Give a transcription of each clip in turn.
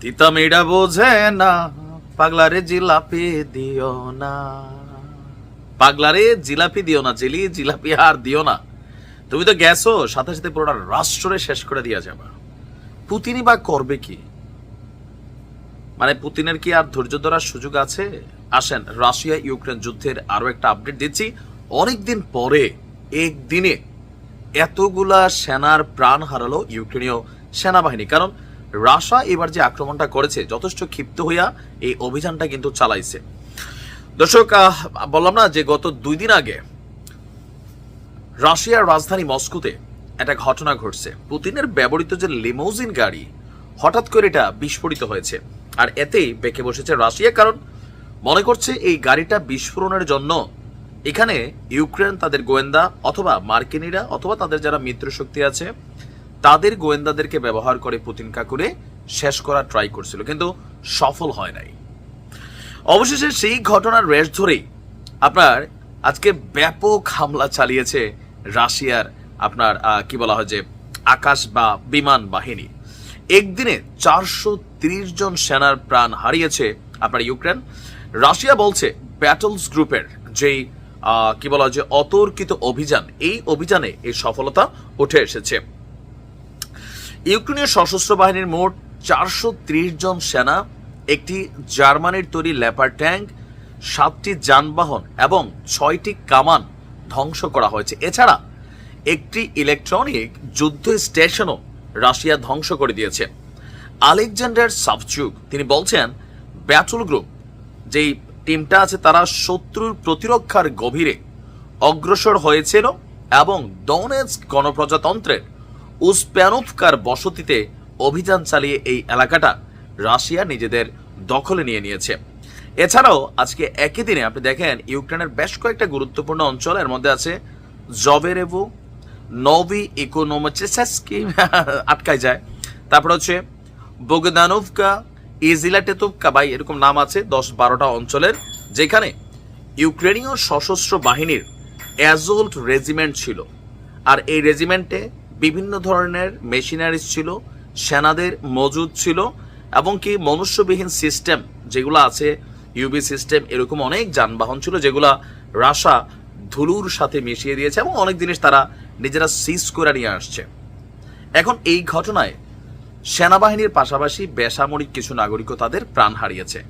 তিতা মেয়েটা বোঝে না, পাগলারে জিলাপি দিও না। পাগলারে জিলাপি দিও না, জেলি জিলাপি আর দিও না। তুমি তো গেছো, সাথে সাথে পুরোটা রাষ্ট্রে শেষ করে দিয়া যাবা। পুতিনই বা করবে কি? মানে পুতিনের কি আর ধৈর্য ধরার সুযোগ আছে? আসেন রাশিয়া ইউক্রেন যুদ্ধের আরও একটা আপডেট দিচ্ছি। অনেকদিন পরে, একদিনে, এতগুলা সেনার প্রাণ হারালো ইউক্রেনীয় সেনাবাহিনী। কারণ রাশা এবার যে আক্রমণটা করেছে, যথেষ্ট ক্ষিপ্ত হইয়া এই অভিযানটা কিন্তু চালাইছে। দর্শক বললাম না যে গত দুই দিন আগে রাশিয়ার রাজধানী মস্কোতে একটা ঘটনা ঘটছে। পুতিনের ব্যবহৃত যে লিমোজিন গাড়ি, হঠাৎ করে এটা বিস্ফোরিত হয়েছে। আর এতেই বেঁকে বসেছে রাশিয়া, কারণ মনে করছে এই গাড়িটা বিস্ফোরণের জন্য এখানে ইউক্রেন তাদের গোয়েন্দা অথবা মার্কিনীরা অথবা তাদের যারা মিত্র শক্তি আছে তাদের গোয়েন্দাদেরকে ব্যবহার করে পুতিন কাকুরে শেষ করার ট্রাই করছিল, কিন্তু সফল হয় নাই। অবশেষে সেই ঘটনার রেশ ধরেই আপনার আজকে ব্যাপক হামলা চালিয়েছে রাশিয়ার আপনার কি বলা হয় যে, আকাশ বা বিমান বাহিনী। একদিনে চারশো ত্রিশ জন সেনার প্রাণ হারিয়েছে আপনার ইউক্রেন। রাশিয়া বলছে ব্যাটলস গ্রুপের যেই কি বলা হয় যে, অতর্কিত অভিযান, এই অভিযানে এই সফলতা উঠে এসেছে। ইউক্রেনীয় সশস্ত্র বাহিনীর মোট চারশো ত্রিশ জন সেনা, একটি জার্মানির তৈরি ল্যাপার ট্যাঙ্ক, সাতটি যানবাহন এবং ছয়টি কামান ধ্বংস করা হয়েছে। এছাড়া একটি ইলেকট্রনিক যুদ্ধ স্টেশনও রাশিয়া ধ্বংস করে দিয়েছে। আলেকজান্ডার সাবচুক তিনি বলছেন ব্যাটল গ্রুপ, যেই টিমটা আছে, তারা শত্রুর প্রতিরক্ষার গভীরে অগ্রসর হয়েছিল এবং ডনেটস্ক গণপ্রজাতন্ত্রের উসপ্যানোভকার বসতিতে অভিযান চালিয়ে এই এলাকাটা রাশিয়া নিজেদের দখলে নিয়ে নিয়েছে। এছাড়াও আজকে একই দিনে আপনি দেখেন ইউক্রেনের বেশ কয়েকটা গুরুত্বপূর্ণ অঞ্চল, এর মধ্যে আছে জবেরেভো নভি ইকোনোমচেসকি আটকায় যায়। তারপর হচ্ছে বোগদানোভকা, ইজিলাটেতোভকা বা এরকম নাম আছে দশ বারোটা অঞ্চলের, যেখানে ইউক্রেনীয় সশস্ত্র বাহিনীর অ্যাজোল্ট রেজিমেন্ট ছিল। আর এই রেজিমেন্টে বিভিন্ন ধরনের মেশিনারিজ ছিল, সেনাদের মজুদ ছিল, এবং কি মনুষ্যবিহীন সিস্টেম যেগুলো আছে ইউবি সিস্টেম, এরকম অনেক যানবাহন ছিল যেগুলা রাশা ধুলুর সাথে মিশিয়ে দিয়েছে এবং অনেক জিনিস তারা নিজেরা সিজ করে নিয়ে আসছে। এখন এই ঘটনায় সেনাবাহিনীর পাশাপাশি বেসামরিক কিছু নাগরিকও তাদের প্রাণ হারিয়েছে।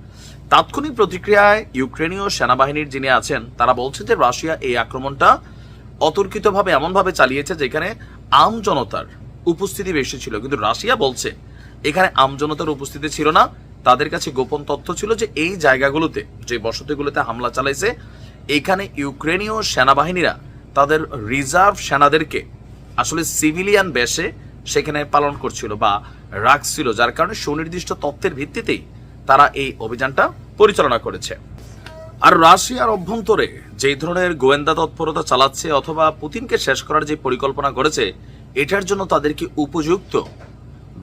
তাৎক্ষণিক প্রতিক্রিয়ায় ইউক্রেনীয় সেনাবাহিনীর যিনি আছেন, তারা বলছেন যে রাশিয়া এই আক্রমণটা অতর্কিতভাবে এমনভাবে চালিয়েছে যেখানে আম জনতার উপস্থিতি বেশি ছিল। কিন্তু রাশিয়া বলছে, এখানে আম জনতার উপস্থিতি ছিল না। তাদের কাছে গোপন তথ্য ছিল যে এই জায়গাগুলোতে, যে বসতিগুলোতে হামলা চালাইছে, এখানে ইউক্রেনীয় সেনাবাহিনীরা তাদের রিজার্ভ সেনাদেরকে আসলে সিভিলিয়ান বেশে সেখানে পালন করছিল বা রাখছিল। যার কারণে সুনির্দিষ্ট তথ্যের ভিত্তিতেই তারা এই অভিযানটা পরিচালনা করেছে। আর রাশিয়ার অভ্যন্তরে যে ধরনের গোয়েন্দা তৎপরতা চালাচ্ছে অথবা পুতিনকে শেষ করার যে পরিকল্পনা করেছে, এটার জন্য তাদেরকে উপযুক্ত?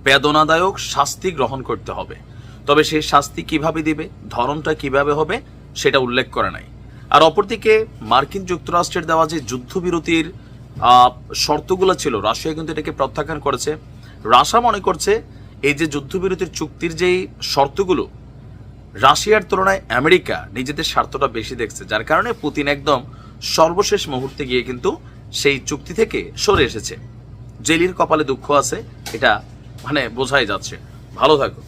বেদনাদায়ক শাস্তি গ্রহণ করতে হবে। তবে সেই শাস্তি কীভাবে দিবে, ধরনটা কীভাবে হবে, সেটা উল্লেখ করে নাই। আর অপরদিকে, মার্কিন যুক্তরাষ্ট্রের দেওয়া যে যুদ্ধবিরতির শর্তগুলো ছিল, রাশিয়া কিন্তু এটাকে প্রত্যাখ্যান করেছে। রাশা মনে করছে, এই যে যুদ্ধবিরতির চুক্তির যেই শর্তগুলো রাশিয়ার তুলনায় আমেরিকা নিজেদের স্বার্থটা বেশি দেখছে, যার কারণে পুতিন একদম সর্বশেষ মুহূর্তে গিয়ে কিন্তু সেই চুক্তি থেকে সরে এসেছে। জেলির কপালে দুঃখ আছে, এটা মানে বোঝাই যাচ্ছে। ভালো থাকো